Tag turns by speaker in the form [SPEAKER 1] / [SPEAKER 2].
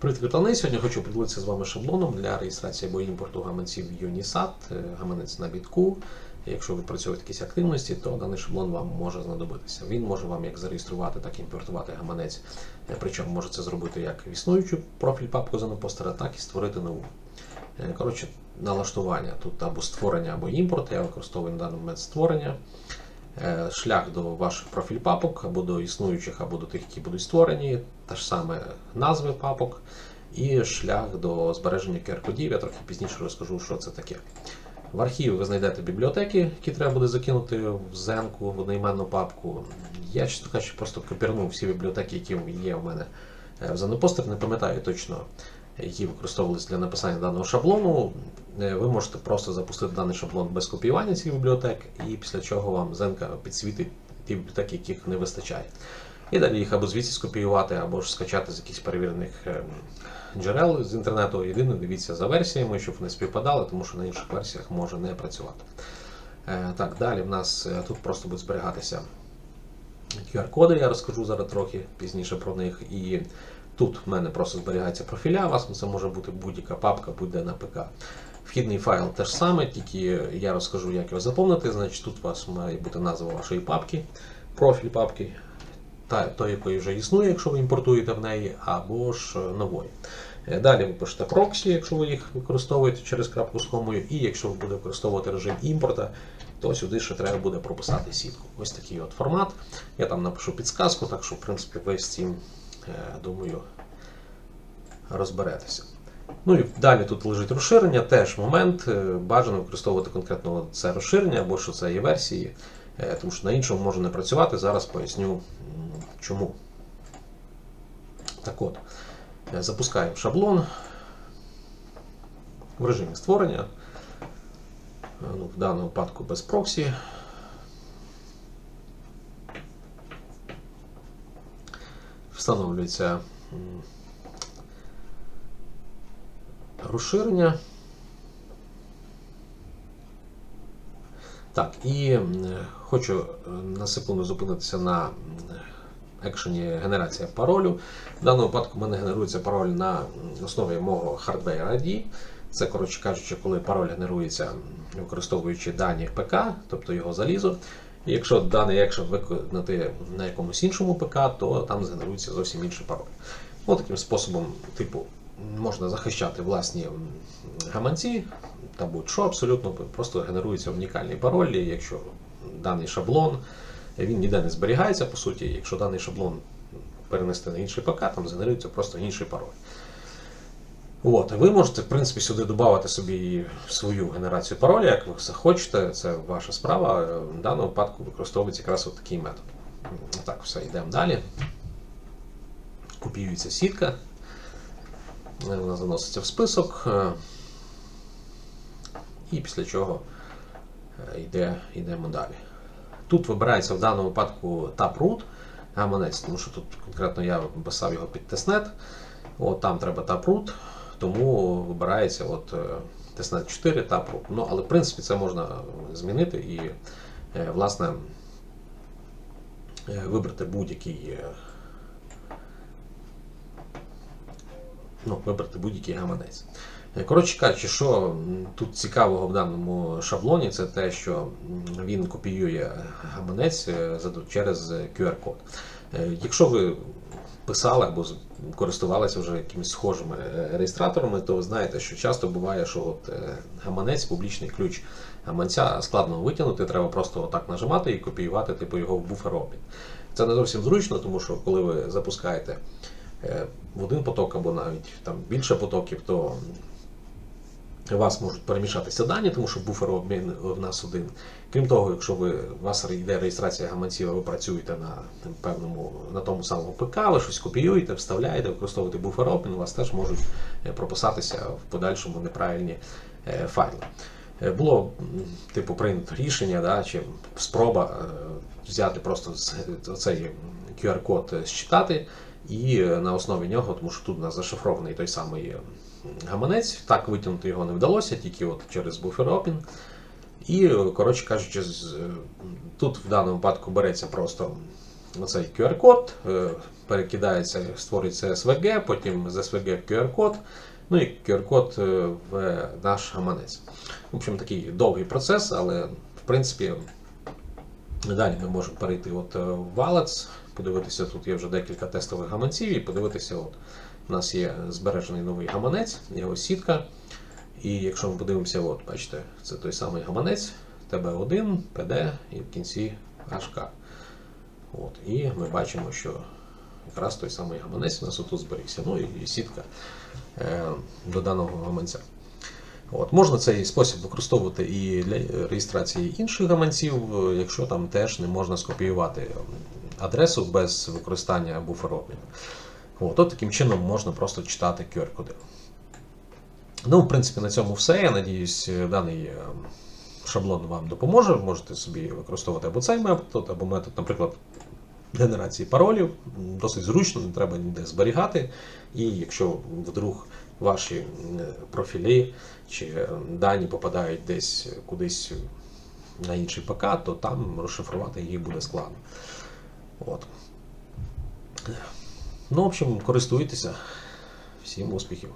[SPEAKER 1] Привіт, Віталини. Сьогодні хочу поділитися з вами шаблоном для реєстрації або імпорту гаманців Unisat, е, гаманець на бітку. Якщо ви працюєте якісь активності, то даний шаблон вам може знадобитися. Він може вам як зареєструвати, так і імпортувати гаманець. Е, Причому може це зробити як існуючу профіль папку Занопостера, так і створити нову. Е, Коротше, налаштування тут або створення, або імпорт. Я використовую на даний момент створення. Е, Шлях до ваших профіль папок, або до існуючих, або до тих, які будуть створені, та ж саме назви папок, і шлях до збереження QR-кодів. Я трохи пізніше розкажу, що це таке. В архіві ви знайдете бібліотеки, які треба буде закинути в зенку, в одноіменну папку. Я, чесно кажучи, просто копірнув всі бібліотеки, які є в мене е, в Занопостер, не пам'ятаю точно, які використовувалися для написання даного шаблону. Е, Ви можете просто запустити даний шаблон без копіювання цих бібліотек, і після чого вам Зенка підсвітить ті бібліотеки, яких не вистачає. І далі їх або звідси скопіювати, або ж скачати з якихось перевірених ем, джерел з інтернету. Єдине, дивіться за версіями, щоб вони співпадали, тому що на інших версіях може не працювати. Е, Так, далі в нас е, тут просто будуть зберігатися QR-коди, я розкажу зараз трохи пізніше про них. І тут в мене просто зберігається профіля, у вас це може бути будь-яка папка, будь-де на ПК. Вхідний файл теж саме, тільки я розкажу, як його заповнити. Значить, тут у вас має бути назва вашої папки, профіль папки, та, той, якої вже існує, якщо ви імпортуєте в неї, або ж е, нової. Е, Далі ви пишете проксі, якщо ви їх використовуєте через крапку з комою, і якщо ви будете використовувати режим імпорта, то сюди ще треба буде прописати сітку. Ось такий от формат. Я там напишу підсказку, так що, в принципі, з цим, е, думаю, розберетеся. Ну і далі тут лежить розширення, теж момент. е, Бажано використовувати конкретно це розширення, або що це є версії, е, тому що на іншому може не працювати. Зараз поясню чому. Так от, е, запускаємо шаблон в режимі створення. Ну, в даному випадку без проксі. Встановлюється розширення. Так, і хочу е, на секунду зупинитися на екшені генерація паролю. В даному випадку в мене генерується пароль на основі мого Hardware ID. Це, коротше кажучи, коли пароль генерується використовуючи дані ПК, тобто його залізо. І якщо даний екшен виконати на якомусь іншому ПК, то там згенерується зовсім інший пароль. От таким способом, типу, можна захищати власні гаманці та будь-що абсолютно, просто генерується унікальний пароль, якщо даний шаблон, він ніде не зберігається, по суті, якщо даний шаблон перенести на інший ПК, там згенерується просто інший пароль. От, ви можете, в принципі, сюди додати собі свою генерацію пароля, як ви захочете, це ваша справа. В даному випадку використовується якраз от такий метод. Так, все, йдемо далі. Копіюється сітка. Вона заноситься в список. е, І після чого е, йде, йдемо далі. Тут вибирається в даному випадку taproot гаманець, тому що тут конкретно я писав його під тестнет. От там треба taproot, тому вибирається от е, тестнет 4 taproot. Ну, але в принципі це можна змінити і власне вибрати будь-який. Ну, вибрати будь-який гаманець. Е, Коротше кажучи, що тут цікавого в даному шаблоні, це те, що він копіює гаманець е, через QR-код. Е, Якщо ви писали або користувалися вже якимись схожими реєстраторами, то ви знаєте, що часто буває, що от гаманець, публічний ключ гаманця складно витягнути, треба просто отак нажимати і копіювати типу, його в буфер обмін. Це не зовсім зручно, тому що коли ви запускаєте в один поток або навіть там більше потоків, то у вас можуть перемішатися дані, тому що буфер обмін в нас один. Крім того, якщо ви, у вас йде реєстрація гаманців, ви працюєте на там, певному на тому самому ПК, ви щось копіюєте, вставляєте, використовуєте буфер обмін, у вас теж можуть е, прописатися в подальшому неправильні е, файли. Е, Було типу прийнято рішення, да, чи спроба е, взяти просто цей QR-код е, считати і на основі нього, тому що тут у нас зашифрований той самий гаманець, так витягнути його не вдалося, тільки от через буфер обмін. І, е, коротше кажучи, е, тут в даному випадку береться просто оцей QR-код, е, перекидається, створюється SVG, потім з SVG в QR-код, ну і QR-код в наш гаманець. В общем, такий довгий процес, але в принципі далі ми можемо перейти от е, в Wallets, подивитися, тут є вже декілька тестових гаманців, і подивитися, от у нас є збережений новий гаманець, його сітка. І якщо ми подивимося, от, бачите, це той самий гаманець, ТБ1, ПД і в кінці HK. От, і ми бачимо, що якраз той самий гаманець у нас отут зберігся. Ну і сітка е, до даного гаманця. От, можна цей спосіб використовувати і для реєстрації інших гаманців, е, якщо там теж не можна скопіювати адресу без використання буфер-обміну. От, от таким чином можна просто читати QR-коди. Ну, в принципі, на цьому все. Я надіюсь, е, даний е, шаблон вам допоможе. Можете собі використовувати або цей метод, або метод, наприклад, генерації паролів. Досить зручно, не треба ніде зберігати. І якщо вдруг ваші е, профілі чи е, дані попадають десь кудись на інший ПК, то там розшифрувати її буде складно. От. Ну, в общем, користуйтеся. Всім успіхів!